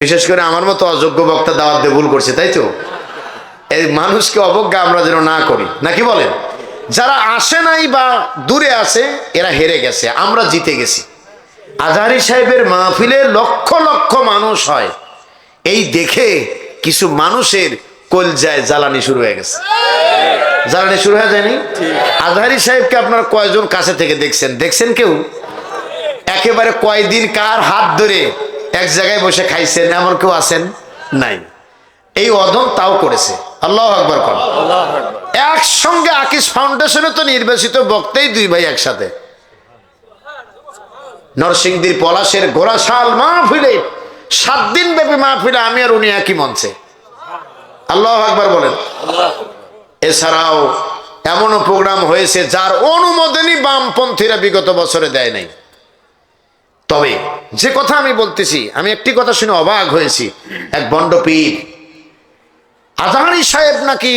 বিশেষ করে আমার মতো অযোগ্য বক্তা দাওয়াত দিয়ে ভুল করছে, তাই তো? এই মানুষকে অবজ্ঞা আমরা যেন না করি, নাকি বলেন? যারা আসে নাই বা দূরে আছে, এরা হেরে গেছে, আমরা জিতে গেছি। আজহারি সাহেবের মাহফিলে লক্ষ লক্ষ মানুষ হয়। এই দেখে কিছু মানুষের কলজায় জ্বালানি শুরু হয়ে গেছে। জ্বালানি শুরু হয়ে যায়নি? আজহারি সাহেবকে আপনার কয়জন কাছে থেকে দেখছেন? দেখছেন কেউ? একেবারে কয়দিন কার হাত ধরে এক জায়গায় বসে খাইছেন, এমন কেউ আছেন? নাই। এই অদম তাও করেছে। আল্লাহ আকবর কর একসঙ্গে আকিস ফাউন্ডেশনে তো নির্বাচিত বক্তাই দুই ভাই একসাথে। নরসিংদীর পলাশের গোড়াশাল মাহফিলে, সাত দিন ব্যাপী মাহফিলে আমি আর উনি একই মঞ্চে। আল্লাহ আকবর বলেন। এছাড়াও এমনও প্রোগ্রাম হয়েছে যার অনুমোদনই বামপন্থীরা বিগত বছরে দেয় নাই। তবে যে কথা আমি বলতেছি, আমি একটি কথা শুনে অবাক হয়েছি। এক বন্ডপীর আজহারি সাহেব নাকি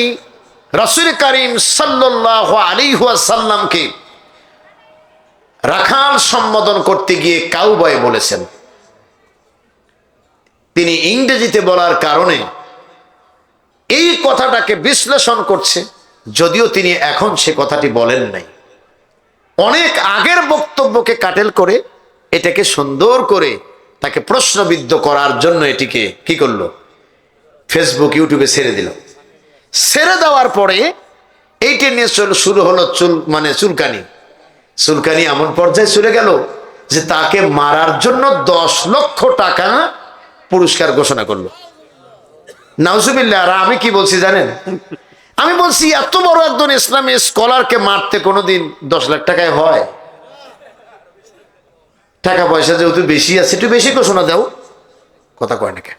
রসুল করিম সাল্লাহ আলী সাল্লামকে রাখাল সম্বোধন করতে গিয়ে কাউবয় বলেছেন। তিনি ইংরেজিতে বলার কারণে এই কথাটাকে বিশ্লেষণ করছে, যদিও তিনি এখন সে কথাটি বলেন নাই। অনেক আগের বক্তব্যকে কাটেল করে এটাকে সুন্দর করে তাকে প্রশ্নবিদ্ধ করার জন্য এটিকে কি করল? ফেসবুক ইউটিউবে ছেড়ে দিল। ছেড়ে দেওয়ার পরে এইটা নিয়ে শুরু হলো চুল মানে চুলকানি। চুলকানি এমন পর্যায়ে চলে গেল যে তাকে মারার জন্য দশ লক্ষ টাকা পুরস্কার ঘোষণা করল। নাউজুবিল্লাহ, আর আমি কি বলছি জানেন? আমি বলছি, এত বড় একজন ইসলামী স্কলারকে মারতে কোনোদিন দশ লাখ টাকায় হয়? টাকা পয়সা যেহেতু বেশি আছে একটু বেশি ঘোষণা দাও। কথা কয় নাকি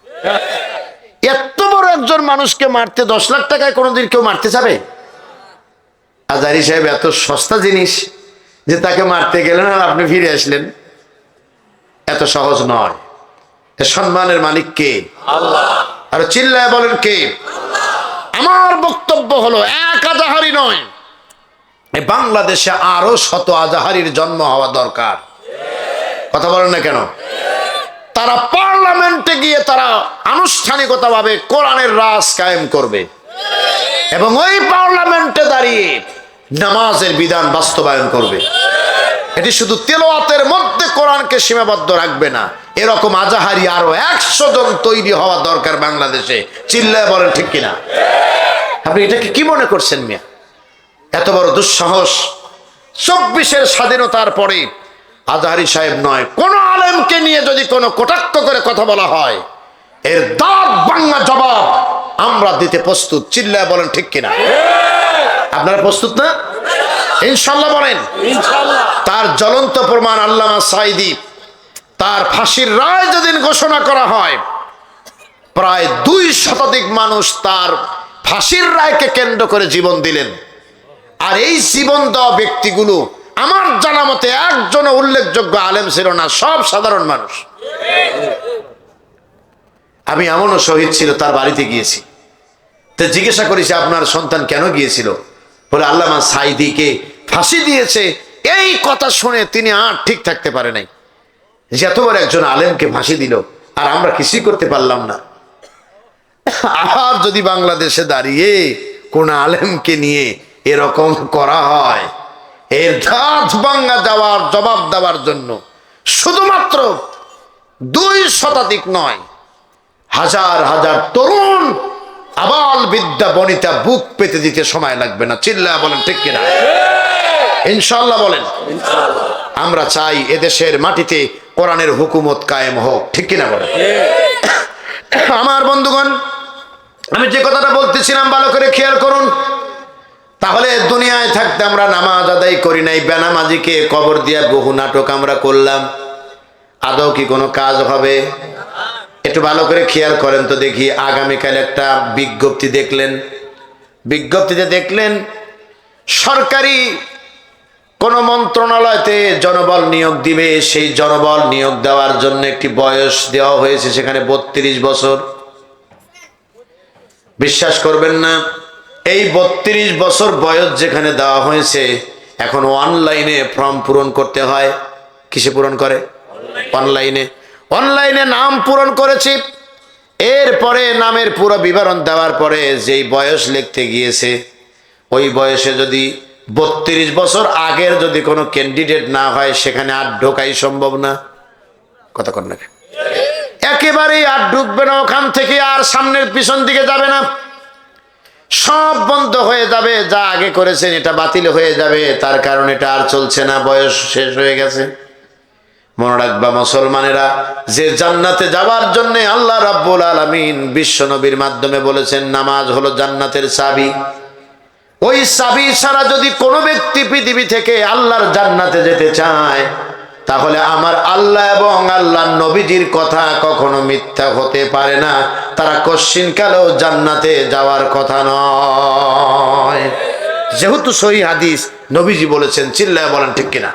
এত বড় একজন মানুষকে মারতে দশ লাখ টাকায় কোনোদিন কেউ মারতে যাবে? আজারি সাহেব এত সস্তা জিনিস যে তাকে মারতে গেলেন আর আপনি ফিরে আসলেন। এত সহজ নয়। সম্মানের মালিক কে? আর চিল্লায় বলেন কে? আমার বক্তব্য হলো এক আজাহারি নয়। বাংলাদেশে আরও শত আজাহারির জন্ম হওয়া দরকার। কথা বলেন না কেন? তারা পার্লামেন্টে গিয়ে তারা আনুষ্ঠানিকতাভাবে কোরআনের রাজ কায়েম করবে। এবং ওই পার্লামেন্টে দাঁড়িয়ে নামাজের বিধান বাস্তবায়ন করবে। এটি শুধু তেলোয়াতের মধ্যে কোরআনকে সীমাবদ্ধ রাখবে না, এরকম আজাহারি আরও একশো জন তৈরি হওয়া দরকার বাংলাদেশে। চিল্লায় বলেন ঠিক কিনা? আপনি এটাকে কি মনে করছেন মিয়া? এত বড় দুঃসাহস। চব্বিশের স্বাধীনতার পরে আজহারি সাহেব নয় কোন আলেমকে নিয়ে যদি কোনো কটাক্ষ করে কথা বলা হয় এর দাঁত বাংলা জবাব আমরা দিতে প্রস্তুত। চিল্লায় বলেন ঠিক কিনা? আপনারা প্রস্তুত না? ইনশাল্লাহ বলেন। তার জ্বলন্ত প্রমাণ আল্লামা সাইদি তার ফাঁসির রায় যেদিন ঘোষণা করা হয় প্রায় দুই শতাধিক মানুষ তার ফাঁসির রায়কে কেন্দ্র করে জীবন দিলেন। আর এই জীবন দেওয়া ব্যক্তিগুলো আমার জানা মতে একজন উল্লেখযোগ্য আলেম ছিল না, সব সাধারণ মানুষ। আমি এমনও শহীদ ছিল, তার বাড়িতে গিয়েছি। তো জিজ্ঞাসা করেছি আপনার সন্তান কেন গিয়েছিল? বলে, আল্লামা সাইদিকে ফাঁসি দিয়েছে। এই কথা শুনে তিনি আর ঠিক থাকতে পারে নাই। যে এতবার একজন আলেমকে ফাঁসি দিল, আর আমরা কিছুই করতে পারলাম না। আর যদি বাংলাদেশে দাঁড়িয়ে কোন আলেমকে নিয়ে এরকম করা হয় এর ধাত ভাঙ্গা দেওয়ার জবাব দেওয়ার জন্য শুধুমাত্র দুই শতাধিক নয় হাজার হাজার তরুণ আবাল বিদ্যা বনিতা বুক পেতে দিতে সময় লাগবে না। চিল্লা বলেন ঠিক কিনা? ইনশাল্লাহ বলেন। আমরা চাই এদেশের মাটিতে কোরআনের হুকুমত কায়েম হোক ঠিক কিনা বলেন? আমার বন্ধুগণ আমি যে কথাটা বলতেছিলাম ভালো করে খেয়াল করুন। তাহলে দুনিয়ায় থাকতে আমরা নামাজ আদায় করি নাই বেনামাজিকে কবর দিয়া বহু নাটক আমরা করলাম। আদৌ কি কোনো কাজ হবে? একটু ভালো করে খেয়াল করেন তো দেখি, আগামীকাল একটা বিজ্ঞপ্তি দেখলেন। বিজ্ঞপ্তিতে দেখলেন, সরকারি কোন মন্ত্রণালয়তে জনবল নিয়োগ দিবে, সেই জনবল নিয়োগ দেওয়ার জন্য একটি বয়স দেওয়া হয়েছে, সেখানে বত্রিশ বছর। বিশ্বাস করবেন না। এই বত্রিশ বছর বয়স যেখানে দেওয়া হয়েছে, এখন অনলাইনে ফর্ম পূরণ করতে হয়। কিসে পূরণ করে? অনলাইনে অনলাইনে নাম পূরণ করেছি। এরপরে নামের পুরো বিবরণ দেওয়ার পরে যেই বয়স লিখতে গিয়েছে, ওই বয়সে যদি বত্রিশ বছর আগের যদি কোনো ক্যান্ডিডেট না হয়, সেখানে আর ঢোকাই সম্ভব না। কথা কর না একেবারেই আর ঢুকবে না, ওখান থেকে আর সামনের পিছন দিকে যাবে না। সব বন্ধ হয়ে যাবে, যা আগে করেছেন এটা বাতিল হয়ে যাবে, তার কারণ এটা আর চলছে না, বয়স শেষ হয়ে গেছে। মনে রাখবা, মুসলমানেরা যে জান্নাতে যাওয়ার জন্য আল্লাহ রাব্বুল আলামিন বিশ্ব নবীর মাধ্যমে বলেছেন, নামাজ হলো জান্নাতের চাবি। ওই চাবি ছাড়া যদি কোনো ব্যক্তি পৃথিবী থেকে আল্লাহর জান্নাতে যেতে চায় তাহলে আমার আল্লাহ এবং আল্লাহ নবীজির কথা কখনো মিথ্যা হতে পারে না। তারা কশ্চিন কালেও জান্নাতে যাওয়ার কথা নয়। যেহেতু সহি হাদিস, নবীজি বলেছেন, চিল্লায় বলেন ঠিক কিনা?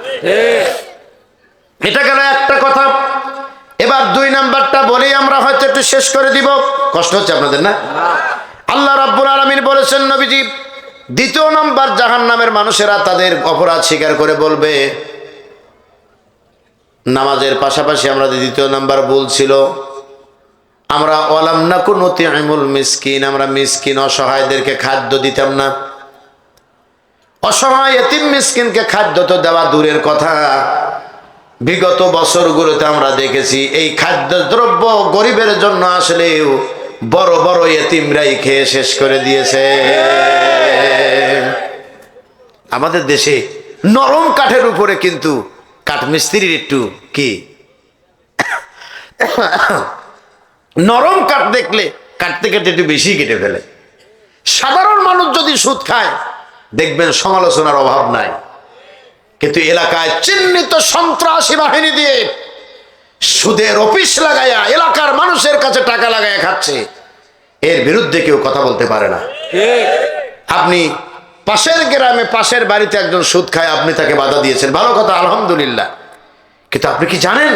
এটা গেল একটা কথা। এবার দুই নাম্বারটা বলেই আমরা হয়তো একটু শেষ করে দিব। কষ্ট হচ্ছে আপনাদের, না? আল্লাহ রাব্বুল আলামিন বলেছেন, নবীজি, দ্বিতীয় নাম্বার জাহান নামের মানুষেরা তাদের অপরাধ স্বীকার করে বলবে নামাজের পাশাপাশি আমরা দ্বিতীয় নাম্বার বলছিল আমরা অলাম না কোন মিসকিন, আমরা মিসকিন অসহায়দেরকে খাদ্য দিতাম না। অসহায় এতিম মিসকিনকে খাদ্য তো দেওয়া দূরের কথা। বিগত বছরগুলোতে আমরা দেখেছি, এই খাদ্য দ্রব্য গরিবের জন্য আসলেও বড় বড় এতিমরাই খেয়ে শেষ করে দিয়েছে। আমাদের দেশে নরম কাঠের উপরে কিন্তু কাঠমিস্ত্রির একটু কি? নরম কাঠ দেখলে কাটতে কাটতে একটু বেশি কেটে ফেলে। সাধারণ মানুষ যদি সুদ খায় দেখবেন সমালোচনার অভাব নাই। কিন্তু এলাকায় চিহ্নিত সন্ত্রাসী বাহিনী দিয়ে সুদের অফিস লাগাইয়া এলাকার মানুষের কাছে টাকা লাগাইয়া খাচ্ছে এর বিরুদ্ধে কেউ কথা বলতে পারে না। আপনি পাশের গ্রামে পাশের বাড়িতে একজন সুদ খায়, আপনি তাকে বাধা দিয়েছেন। ভালো কথা, আলহামদুলিল্লাহ। কিন্তু আপনি কি জানেন?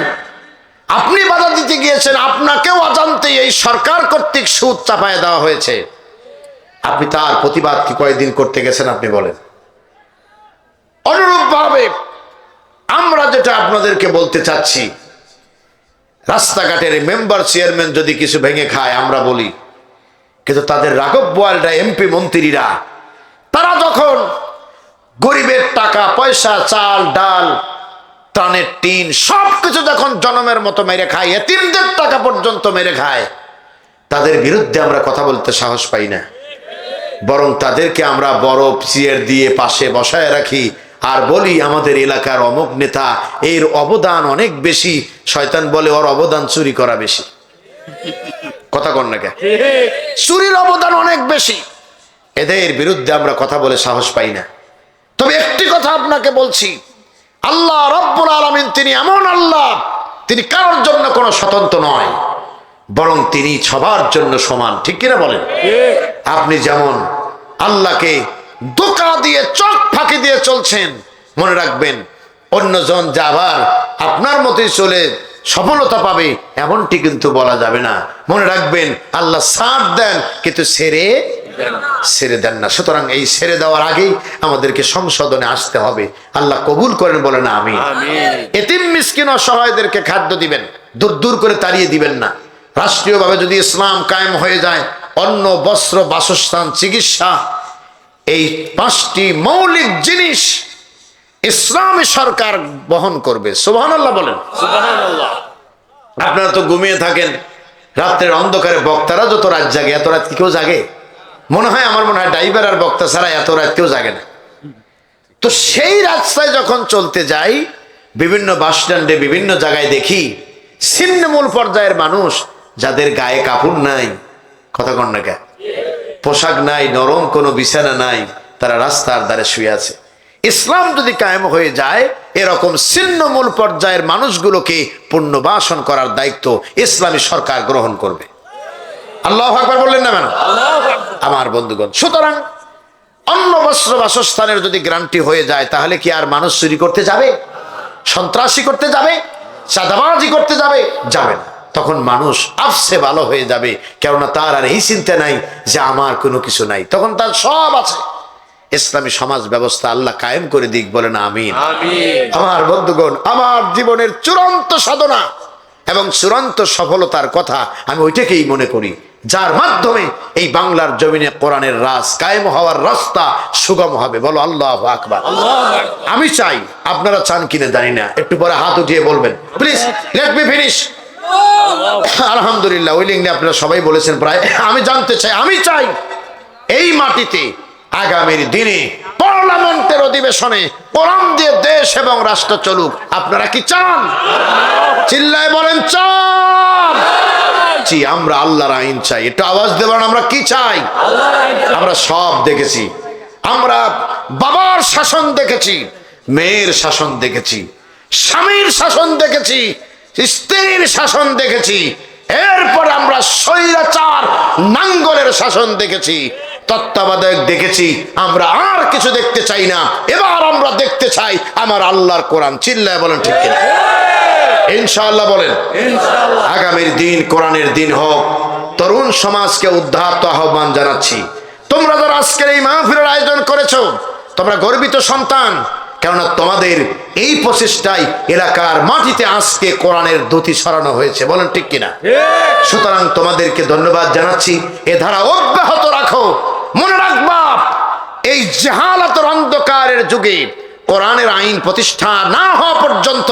আপনি বাধা দিতে গিয়েছেন, আপনাকেও অজান্তে এই সরকার কর্তৃক সুদ চাপায় দেওয়া হয়েছে। আপনি তার প্রতিবাদ কি কয়েকদিন করতে গেছেন, আপনি বলেন। অনুরূপভাবে আমরা যেটা আপনাদেরকে বলতে চাচ্ছি, রাস্তাঘাটের মেম্বার চেয়ারম্যান যদি কিছু ভেঙে খায়, আমরা বলি। কিন্তু তাদের রাঘব বোয়ালরা, এমপি মন্ত্রীরা তারা যখন গরিবের টাকা পয়সা চাল ডাল ত্রাণের টিন সব কিছু যখন জনমের মতো মেরে খায় এতিমদের টাকা পর্যন্ত মেরে খায় তাদের বিরুদ্ধে আমরা কথা বলতে সাহস পাই না। বরং তাদেরকে আমরা বরফ চেয়ার দিয়ে পাশে বসায় রাখি আর বলি আমাদের এলাকার অমুক নেতা এর অবদান অনেক বেশি। শয়তান বলে ওর অবদান চুরি করা বেশি। কথা কন না কে চুরির অবদান অনেক বেশি। এদের বিরুদ্ধে আমরা কথা বলে সাহস পাই না। তবে একটি কথা আপনাকে বলছি, আল্লাহ রব্বুল আলমিন তিনি এমন আল্লাহ, তিনি কারোর জন্য কোনো স্বতন্ত্র নয়, বরং তিনি সবার জন্য সমান, ঠিক কিনা বলেন? আপনি যেমন আল্লাহকে দোকা দিয়ে চোখ ফাঁকি দিয়ে চলছেন, মনে রাখবেন, অন্যজন যা আবার আপনার মতোই চলে, সফলতা পাবে, এমনটি কিন্তু বলা যাবে না। মনে রাখবেন, আল্লাহ সাথ দেন, কিন্তু সেরে ছেড়ে দেন না। সুতরাং এই ছেড়ে দেওয়ার আগেই আমাদেরকে সংশোধনে আসতে হবে। আল্লাহ কবুল করেন বলে না আমি এতিম মিসকিন অসহায়দেরকে খাদ্য দিবেন দূর দূর করে তাড়িয়ে দিবেন না। রাষ্ট্রীয়ভাবে যদি ইসলাম কায়েম হয়ে যায় অন্ন বস্ত্র বাসস্থান চিকিৎসা এই পাঁচটি মৌলিক জিনিস ইসলামী সরকার বহন করবে। আল্লাহ বলেন। আপনারা তো ঘুমিয়ে থাকেন রাত্রের অন্ধকারে বক্তারা যত রাত জাগে এত রাত কি কেউ জাগে? মনে হয় আমার মনে হয় ড্রাইভার আর বক্তা ছাড়া এত রাত কেউ জাগে না। তো সেই রাস্তায় যখন চলতে যাই, বিভিন্ন বাস স্ট্যান্ডে বিভিন্ন জায়গায় দেখি, ছিন্নমূল পর্যায়ের মানুষ যাদের গায়ে কাপড় নাই। কথা কন না পোশাক নাই, নরম কোনো বিছানা নাই, তারা রাস্তার দ্বারে শুয়ে আছে। ইসলাম যদি কায়েম হয়ে যায়, এরকম ছিন্নমূল পর্যায়ের মানুষগুলোকে পুনর্বাসন করার দায়িত্ব ইসলামী সরকার গ্রহণ করবে। আল্লাহ বললেন না ম্যাডাম আমার বন্ধুগণ। সুতরাং অন্য বস্ত্র বাসস্থানের যদি গ্রান্টি হয়ে যায় তাহলে কি আর মানুষ চুরি করতে যাবে? সন্ত্রাসী করতে যাবে? চাঁদাবাজি করতে যাবে? যাবে না। তখন মানুষ আফসে ভালো হয়ে যাবে কেননা তার আর এই চিন্তা নাই যে আমার কোনো কিছু নাই। তখন তার সব আছে। ইসলামী সমাজ ব্যবস্থা আল্লাহ কায়েম করে দিক বলে না আমি আমার বন্ধুগণ আমার জীবনের চূড়ান্ত সাধনা এবং চূড়ান্ত সফলতার কথা আমি ওইটাকেই মনে করি। যার মাধ্যমে এই বাংলার জমিনে কোরআনের রাজ কায়েম হওয়ার রাস্তা সুগম হবে। বলো, আল্লাহ আকবার। আমি চাই আপনারা চান কিনে জানি না। একটু পরে হাত উঠিয়ে বলবেন। প্লিজ লেট মি ফিনিশ আলহামদুলিল্লাহ, ওই লিঙ্গে আপনারা সবাই বলেছেন প্রায়। আমি জানতে চাই, আমি চাই এই মাটিতে আগামীর দিনে পার্লামেন্টের অধিবেশনে কোরআন দিয়ে দেশ এবং রাষ্ট্র চলুক। আপনারা কি চান? চিল্লায় বলেন, চান। জি আমরা আল্লাহর আইন চাই। একটু আওয়াজ দেবেন আমরা কি চাই। আমরা সব দেখেছি। আমরা বাবার শাসন দেখেছি মেয়ের শাসন দেখেছি স্বামীর শাসন দেখেছি স্ত্রীর শাসন দেখেছি। এরপর আমরা স্বৈরাচার নাঙ্গলের শাসন দেখেছি তত্ত্বাবধায়ক দেখেছি। আমরা আর কিছু দেখতে চাই না। এবার আমরা দেখতে চাই আমার আল্লাহর কোরআন। চিল্লায় বলেন ঠিক কিনা? ইনশাআল্লাহ বলেন। আগামীর দিন কোরআনের দিন হোক তরুণ সমাজকে উদ্ধার তো আহ্বান জানাচ্ছি। তোমরা যারা আজকের এই মাহফিলের আয়োজন করেছ তোমরা গর্বিত সন্তান কেননা তোমাদের এই প্রচেষ্টায় এলাকার মাটিতে আজকে কোরআনের দতি সরানো হয়েছে। বলেন ঠিক কিনা? সুতরাং তোমাদেরকে ধন্যবাদ জানাচ্ছি। এ ধারা অব্যাহত রাখো। মনে রাখবা এই জাহালাতের অন্ধকারের যুগে কোরআনের আইন প্রতিষ্ঠা না হওয়া পর্যন্ত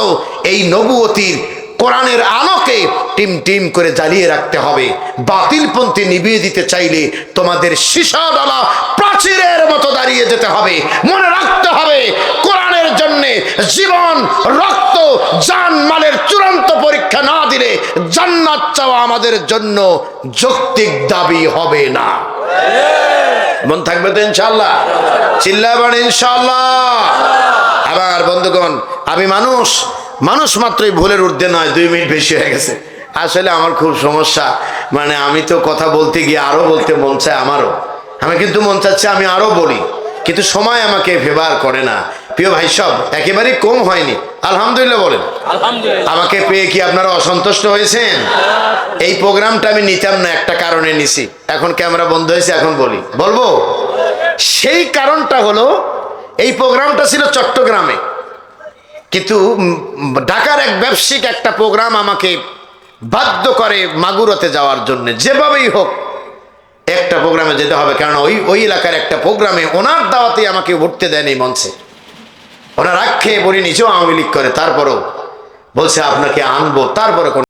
এই নবুয়তির কোরআনের আলোকে টিম টিম করে জ্বালিয়ে রাখতে হবে। বাতিলপন্থী নিভিয়ে দিতে চাইলে তোমাদের সীসা ডালা প্রাচীরের মতো দাঁড়িয়ে যেতে হবে। মনে রাখতে হবে, কোরআনের জন্য জীবন, রক্ত জান মালের চূড়ান্ত পরীক্ষা না দিলে জান্নাত চাওয়া আমাদের জন্য যৌক্তিক দাবি হবে না। মন থাকবে তো ইনশাল্লাহ চিল্লাবার ইনশাল্লাহ আবার বন্ধুগণ, আমি মানুষ মানুষ মাত্রই ভুলের ঊর্ধ্বে নয়, দুই মিনিট বেশি হয়ে গেছে। আসলে আমার খুব সমস্যা মানে আমি তো কথা বলতে গিয়ে আরও বলতে মন চায় আমারও। আমি কিন্তু মন চাচ্ছে আমি আরও বলি, কিন্তু সময় আমাকে ফেভার করে না। প্রিয় ভাই সব একেবারেই কম হয়নি। আলহামদুলিল্লাহ বলেন। আলহামদুলিল্লাহ। আমাকে পেয়ে কি আপনারা অসন্তুষ্ট হয়েছেন? এই প্রোগ্রামটা আমি নিতাম না একটা কারণে নিছি। এখন ক্যামেরা বন্ধ হয়েছে এখন বলি। বলব? সেই কারণটা হলো এই প্রোগ্রামটা ছিল চট্টগ্রামে। কিন্তু ঢাকার এক ব্যবসায়িক একটা প্রোগ্রাম আমাকে বাধ্য করে মাগুরাতে যাওয়ার জন্য। যেভাবেই হোক একটা প্রোগ্রামে যেতে হবে। কারণ ওই ওই এলাকার একটা প্রোগ্রামে ওনার দাওয়াতে আমাকে উঠতে দেন এই মঞ্চে রাখে বলি নিজেও আওয়ামী লীগ করে তারপরও বলছে আপনাকে আনব তারপরে